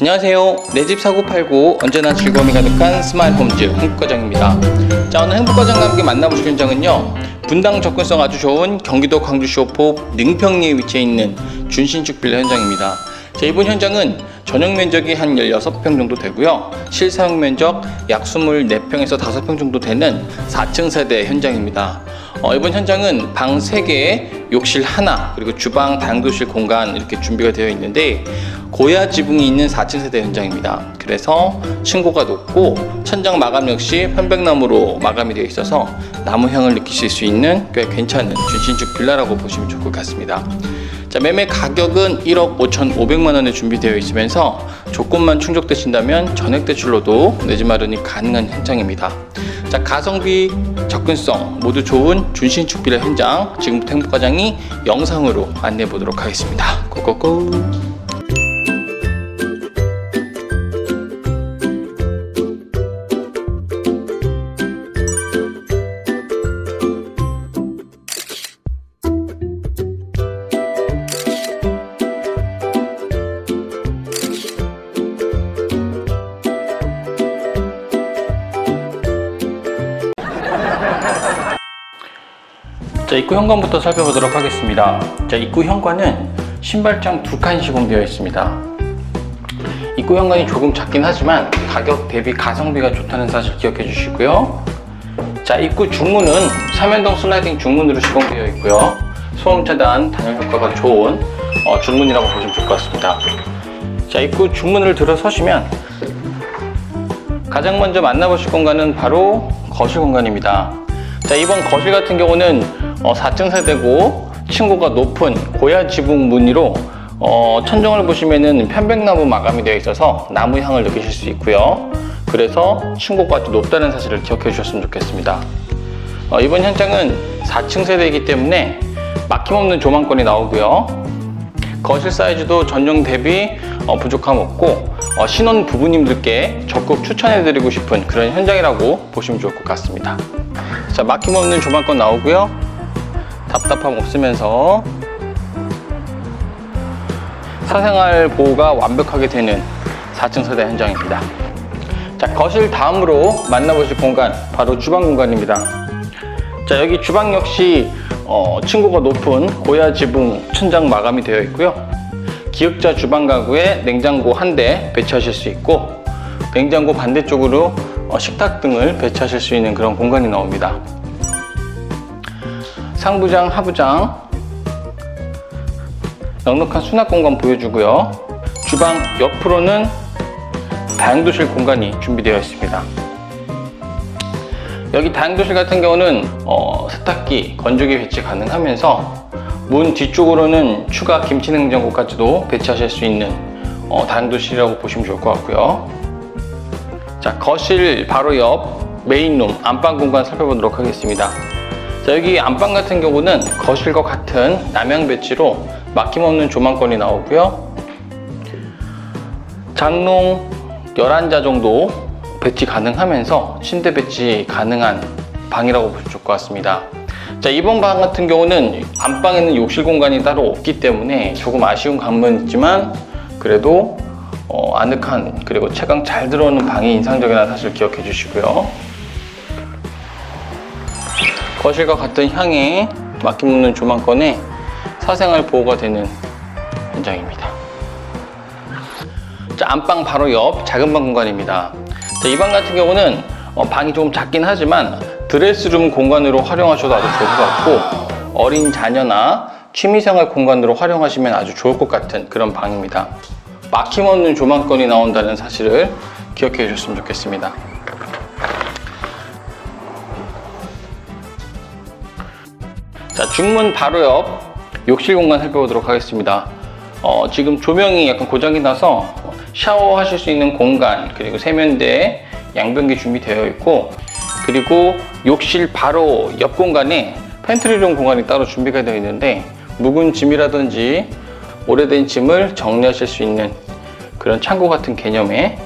안녕하세요. 내 집 사고 팔고 언제나 즐거움이 가득한 스마일 홈즈 행복과장입니다. 자 오늘 행복과장과 함께 만나보실 현장은요. 분당 접근성 아주 좋은 경기도 광주시 호포 능평리에 위치해 있는 준신축 빌라 현장입니다. 자, 이번 현장은 전용 면적이 한 16평 정도 되고요. 실사용 면적 약 24평에서 5평 정도 되는 4층 세대 현장입니다. 어, 이번 현장은 방 3개, 욕실 하나, 그리고 주방, 다용도실 공간 이렇게 준비가 되어 있는데 고야 지붕이 있는 4층 세대 현장입니다. 그래서 층고가 높고 천장 마감 역시 편백나무로 마감이 되어 있어서 나무 향을 느끼실 수 있는 꽤 괜찮은 준신축 빌라라고 보시면 좋을 것 같습니다. 자, 매매 가격은 1억 5,500만 원에 준비되어 있으면서 조건만 충족되신다면 전액 대출로도 내 집 마련이 가능한 현장입니다. 자, 가성비, 접근성 모두 좋은 준신축 빌라 현장 지금부터 행복과장이 영상으로 안내해 보도록 하겠습니다. 고고고. 자, 입구 현관부터 살펴보도록 하겠습니다. 자, 입구 현관은 신발장 두 칸 시공되어 있습니다. 입구 현관이 조금 작긴 하지만 가격 대비 가성비가 좋다는 사실 기억해 주시고요. 자, 입구 중문은 삼연동 슬라이딩 중문으로 시공되어 있고요. 소음 차단, 단열 효과가 좋은 어, 중문이라고 보시면 좋을 것 같습니다. 자, 입구 중문을 들어서시면 가장 먼저 만나보실 공간은 바로 거실 공간입니다. 자, 이번 거실 같은 경우는 어, 4층 세대고 층고가 높은 고야 지붕 무늬로 어, 천정을 보시면은 편백나무 마감이 되어 있어서 나무 향을 느끼실 수 있고요. 그래서 층고가 아주 높다는 사실을 기억해 주셨으면 좋겠습니다. 어, 이번 현장은 4층 세대이기 때문에 막힘없는 조망권이 나오고요. 거실 사이즈도 전용 대비 어, 부족함 없고 어, 신혼 부부님들께 적극 추천해드리고 싶은 그런 현장이라고 보시면 좋을 것 같습니다. 자 막힘없는 조망권 나오고요. 답답함 없으면서 사생활 보호가 완벽하게 되는 4층 세대 현장입니다. 자 거실 다음으로 만나보실 공간 바로 주방 공간입니다. 자 여기 주방 역시 어, 층고가 높은 고야 지붕 천장 마감이 되어 있고요. 기역자 주방 가구에 냉장고 한 대 배치하실 수 있고 냉장고 반대쪽으로 어, 식탁 등을 배치하실 수 있는 그런 공간이 나옵니다. 상부장, 하부장 넉넉한 수납 공간 보여주고요. 주방 옆으로는 다용도실 공간이 준비되어 있습니다. 여기 다용도실 같은 경우는 어, 세탁기, 건조기 배치 가능하면서 문 뒤쪽으로는 추가 김치 냉장고까지도 배치하실 수 있는 어, 다용도실이라고 보시면 좋을 것 같고요. 자, 거실 바로 옆 메인룸 안방 공간 살펴보도록 하겠습니다. 자, 여기 안방 같은 경우는 거실과 같은 남향 배치로 막힘없는 조망권이 나오고요. 장롱 11자 정도 배치 가능하면서 침대 배치 가능한 방이라고 보시면 좋을 것 같습니다. 자, 이번 방 같은 경우는 안방에는 욕실 공간이 따로 없기 때문에 조금 아쉬운 감은 있지만 그래도 어, 아늑한 그리고 채광 잘 들어오는 방이 인상적이라는 사실 기억해 주시고요. 거실과 같은 향에 막힘없는 조망권에 사생활 보호가 되는 현장입니다. 자, 안방 바로 옆 작은 방 공간입니다. 자, 이방 같은 경우는 어, 방이 조금 작긴 하지만 드레스룸 공간으로 활용하셔도 아주 좋을 것 같고 어린 자녀나 취미생활 공간으로 활용하시면 아주 좋을 것 같은 그런 방입니다. 막힘없는 조망권이 나온다는 사실을 기억해 주셨으면 좋겠습니다. 중문 바로 옆 욕실 공간 살펴보도록 하겠습니다. 어, 지금 조명이 약간 고장이 나서 샤워하실 수 있는 공간 그리고 세면대 양변기 준비되어 있고 그리고 욕실 바로 옆 공간에 팬트리룸 공간이 따로 준비가 되어 있는데 묵은 짐이라든지 오래된 짐을 정리하실 수 있는 그런 창고 같은 개념의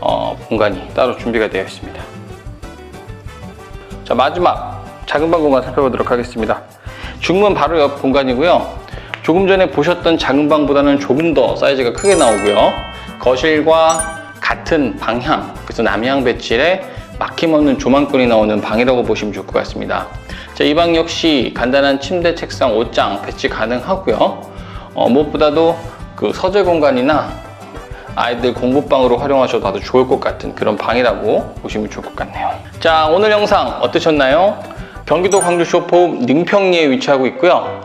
어, 공간이 따로 준비가 되어 있습니다. 자 마지막 작은 방 공간 살펴보도록 하겠습니다. 중문 바로 옆 공간이고요. 조금 전에 보셨던 작은 방보다는 조금 더 사이즈가 크게 나오고요. 거실과 같은 방향, 그래서 남향 배치에 막힘없는 조망권이 나오는 방이라고 보시면 좋을 것 같습니다. 자, 이 방 역시 간단한 침대, 책상, 옷장 배치 가능하고요. 어, 무엇보다도 그 서재 공간이나 아이들 공부방으로 활용하셔도 좋을 것 같은 그런 방이라고 보시면 좋을 것 같네요. 자, 오늘 영상 어떠셨나요? 경기도 광주 쇼포 능평리에 위치하고 있고요.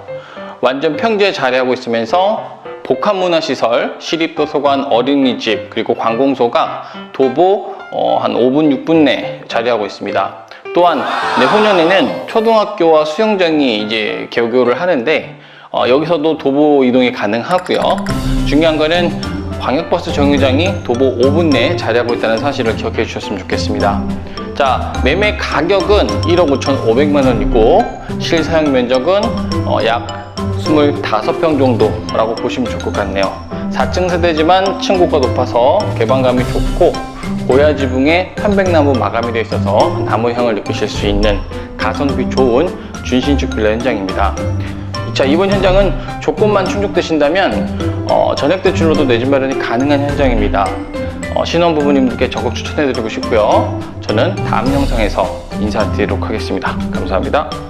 완전 평지에 자리하고 있으면서 복합문화시설, 시립도서관, 어린이집, 그리고 관공서가 도보 어, 한 5분, 6분 내 자리하고 있습니다. 또한 내후년에는 초등학교와 수영장이 이제 개교를 하는데 어, 여기서도 도보 이동이 가능하고요. 중요한 거는 광역버스 정류장이 도보 5분 내에 자리하고 있다는 사실을 기억해 주셨으면 좋겠습니다. 자, 매매 가격은 1억 5,500만 원이고 실사용 면적은 어, 약 25평 정도라고 보시면 좋을 것 같네요. 4층 세대지만 층고가 높아서 개방감이 좋고 고야 지붕에 편백나무 마감이 되어 있어서 나무 향을 느끼실 수 있는 가성비 좋은 준신축 빌라 현장입니다. 자 이번 현장은 조건만 충족되신다면 어, 전액 대출로도 내 집 마련이 가능한 현장입니다. 어, 신혼 부부님들께 적극 추천해드리고 싶고요. 저는 다음 영상에서 인사드리도록 하겠습니다. 감사합니다.